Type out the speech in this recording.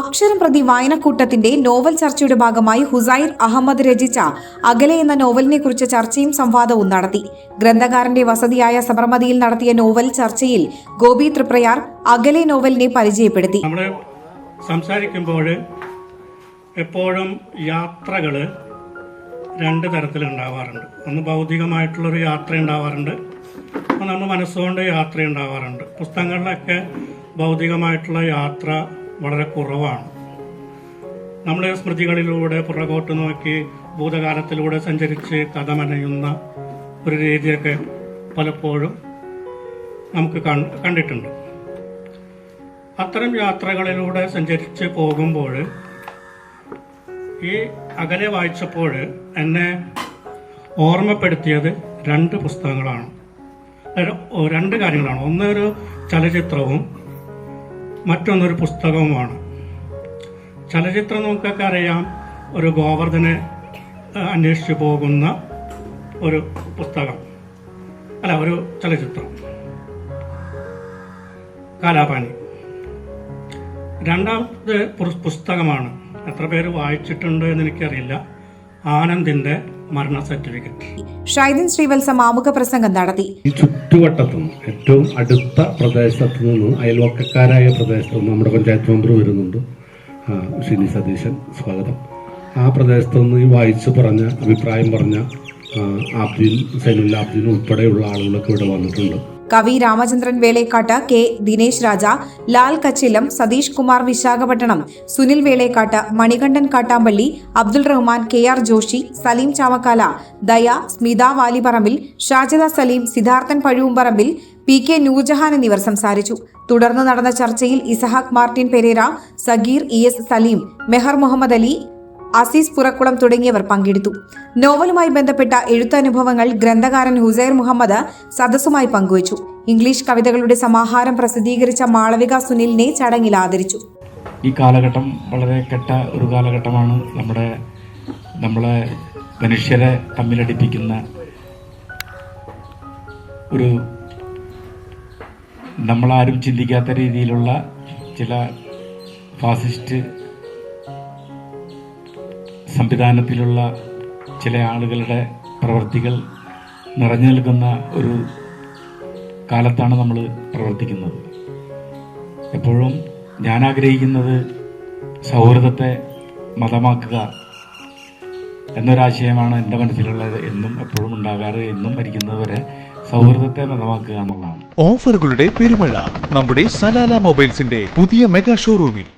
അക്ഷരം പ്രതി വായനക്കൂട്ടത്തിന്റെ നോവൽ ചർച്ചയുടെ ഭാഗമായി ഹുസൈർ അഹമ്മദ് രചിച്ച അകലെ എന്ന നോവലിനെ കുറിച്ച് ചർച്ചയും സംവാദവും നടത്തി. ഗ്രന്ഥകാരന്റെ വസതിയായ സബർമതിയിൽ നടത്തിയ നോവൽ ചർച്ചയിൽ ഗോപി ത്രിപ്രയാർ അകലെ നോവലിനെ പരിചയപ്പെടുത്തി. സംസാരിക്കുമ്പോൾ എപ്പോഴും യാത്രകൾ രണ്ട് തരത്തിലുണ്ടാവാറുണ്ട്. ഒന്ന് ഭൗതികമായിട്ടുള്ളൊരു യാത്ര ഉണ്ടാവാറുണ്ട് നമ്മൾ മനസ്സുകൊണ്ട് യാത്ര ഉണ്ടാവാറുണ്ട് പുസ്തകങ്ങളിലൊക്കെ ഭൗതികമായിട്ടുള്ള യാത്ര വളരെ കുറവാണ്. നമ്മുടെ സ്മൃതികളിലൂടെ പുറകോട്ട് നോക്കി ഭൂതകാലത്തിലൂടെ സഞ്ചരിച്ച് കഥമനയുന്ന ഒരു രീതിയൊക്കെ പലപ്പോഴും നമുക്ക് കണ്ടിട്ടുണ്ട്. അത്തരം യാത്രകളിലൂടെ സഞ്ചരിച്ച് പോകുമ്പോൾ ഈ അകലെ വായിച്ചപ്പോൾ എന്നെ ഓർമ്മപ്പെടുത്തിയത് രണ്ട് പുസ്തകങ്ങളാണ്. ഒരു- രണ്ട് കാര്യങ്ങളാണ്. ഒന്നൊരു ചലച്ചിത്രവും മറ്റൊന്നൊരു പുസ്തകവുമാണ്. ചലച്ചിത്രം നമുക്കൊക്കെ അറിയാം. ഒരു ഗോവർദ്ധനെ അന്വേഷിച്ചു പോകുന്ന ഒരു പുസ്തകം. അല്ല ഒരു ചലച്ചിത്രം. കാലാപാനി. രണ്ടാമത്തെ പുസ്തകമാണ്. എത്ര പേര് വായിച്ചിട്ടുണ്ട് എന്ന് എനിക്കറിയില്ല. ആനന്ദിന്റെ മരണ സർട്ടിഫിക്കറ്റ്. ഷൈദിൻ ശ്രീവത്സം ആമുഖ പ്രസംഗം നടത്തി. ഈ ചുറ്റുവട്ടത്തും ഏറ്റവും അടുത്ത പ്രദേശത്തു നിന്നും അയൽവക്കക്കാരായ പ്രദേശത്തു നിന്ന് നമ്മുടെ പഞ്ചായത്ത് മെമ്പർ വരുന്നുണ്ട്. ശനി ഷിനി സതീശൻ സ്വാഗതം. ആ പ്രദേശത്തു നിന്ന് ഈ വായിച്ച് പറഞ്ഞ അഭിപ്രായം പറഞ്ഞ ആബ്ദീൻ സൈനുല്ല ആബ്ദീൻ ഉൾപ്പെടെയുള്ള ആളുകളൊക്കെ ഇവിടെ വന്നിട്ടുണ്ട്. കവി Ramachandran Velekkat K Dinesh Raja Lal Kachilam Satheesh Kumar Visakhapatnam Sunil Velekkat Manikandan Kattampally Abdul Rahman K R Joshi Saleem Chamakkala Daya Smitha Valipparambil Shajida Saleem Siddharthan Pazhuvumparambil P K Noorjahan എന്നിവർ സംസാരിച്ചു. തുടർന്ന് നടന്ന ചർച്ചയിൽ Ishaq Martin Pereira Sageer E S Saleem Meher Muhammad Ali Azeez Purakkulam തുടങ്ങിയവർ പങ്കെടുത്തു. നോവലുമായി ബന്ധപ്പെട്ട എഴുത്തനുഭവങ്ങൾ ഗ്രന്ഥകാരൻ ഹുസൈർ മുഹമ്മദ് സദസ്സുമായി പങ്കുവച്ചു. English കവിതകളുടെ സമാഹാരം പ്രസിദ്ധീകരിച്ച മാളവിക സുനിലിനെ ചടങ്ങിൽ ആദരിച്ചു. ഈ കാലഘട്ടം വളരെ കെട്ട ഒരു കാലഘട്ടമാണ്. നമ്മുടെ നമ്മളെ മനുഷ്യരെ തമ്മിലടിപ്പിക്കുന്ന ഒരു നമ്മളാരും ചിന്തിക്കാത്ത രീതിയിലുള്ള ചില ഫാസിസ്റ്റ് സംവിധാനത്തിലുള്ള ചില ആളുകളുടെ പ്രവൃത്തികൾ നിറഞ്ഞു നിൽക്കുന്ന ഒരു കാലത്താണ് നമ്മൾ പ്രവർത്തിക്കുന്നത്. എപ്പോഴും ഞാൻ ആഗ്രഹിക്കുന്നത് സൗഹൃദത്തെ മതമാക്കുക എന്നൊരാശയമാണ് എന്റെ മനസ്സിലുള്ളത് എന്നും എപ്പോഴും ഉണ്ടാകാറ് എന്നും മരിക്കുന്നതുവരെ സൗഹൃദത്തെ മതമാക്കുക എന്നുള്ളതാണ്. ഓഫറുകളുടെ പെരുമഴ നമ്മുടെ സലാല മൊബൈൽസിന്റെ പുതിയ മെഗാ ഷോറൂമിൽ.